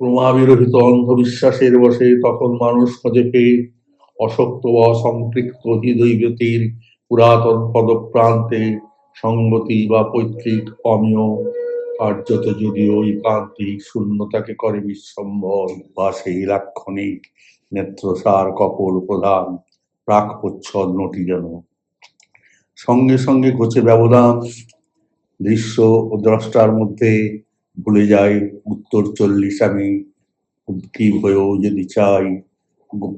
প্রমাবিরহিত অন্ধবিশ্বাসের বসে তখন মানুষ খোঁজে পেয়ে অশক্ত বা সম্পৃক্ত হৃদৈবতীর পুরাতন পদপ্রান্তে সঙ্গতি বা পৈতৃক অমীয় কার্যত যদিও এই একান্তিক শূন্যতাকে করে বিশ্বম্বর বা সেই লাক্ষণিক নেত্রসার কপল প্রধান প্রাক প্রচ্ছন্নটি যেন। সঙ্গে সঙ্গে ঘটে ব্যবধান, দৃশ্য ও দ্রষ্টার মধ্যে ভুলে যায় উত্তর চল্লিশ আমি। উদ্গ্রীব হয়েও যদি চাই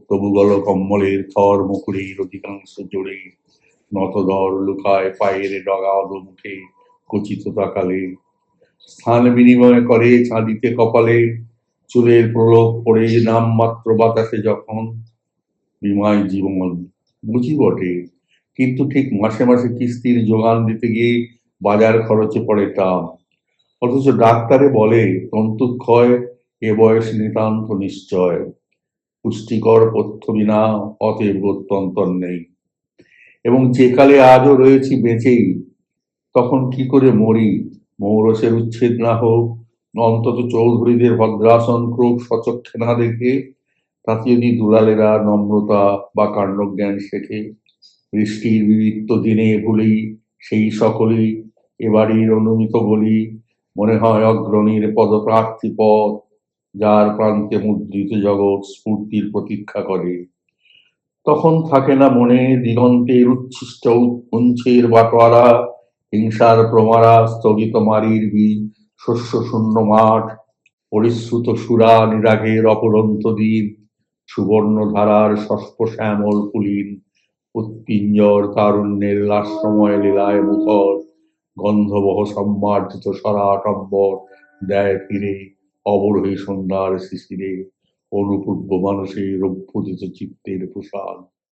তবুগল কম্বলের থর মুকুরের অধিকাংশ জোরে। নতদর লুকায় পায়ের ডগা মুখে, কচিত তাকালে স্থান বিনিময় করে চাঁদিতে কপালে, চুলের প্রলোভ পড়ে নামমাত্র বাতাসে যখন। বিময় জীবন বুঝি বটে, কিন্তু ঠিক মাসে মাসে কিস্তির যোগান দিতে গিয়ে বাজার খরচে পড়ে টান। অথচ ডাক্তারে বলে, তন্তুক্ষয়, এ বয়স নিতান্ত নিশ্চয়। পুষ্টিকর পথ্য বিনা অতএব গত্যন্তর নেই। এবং যে কালে আজও রয়েছি বেঁচেই, তখন কি করে মরি? মৌরসের উচ্ছেদ না হোক, অন্তত চৌধুরীদের ভদ্রাসন ক্রোপ সচক্ষে না দেখে, তাতে যদি দুলালেরা নম্রতা বা কাণ্ডজ্ঞান শেখে, বৃষ্টির বিবৃত্ত দিনে ভুলেই সেই সকলেই এবাড়ির অনুমিত বলি মনে হয় অগ্রণীর পদপ্রার্থী পথ যার প্রান্তে মুদ্রিত জগৎ স্ফূর্তির প্রতীক্ষা করে। তখন থাকে না মনে দিগন্তের উচ্ছিষ্ট উঞ্চের বাটোয়ারা, হিংসার প্রমারা, স্থগিত মারির বীজ, শস্য শূন্য মাঠ, পরিশ্রুত সুরা নিরাগের অপরন্ত দিন সুবর্ণ ধারার শস্প শ্যামল পুলিন উৎপিঞ্জর তারুণ্যের লাস্যময় লীলায় মুখর। গন্ধবহ সম্মার্জিত সরাটম্বর দেয় ফিরে অবরোহী সন্ধ্যার শিশিরে অনুপূর্ব মানুষের রৌপ্যদিত চিত্তের প্রসাদ।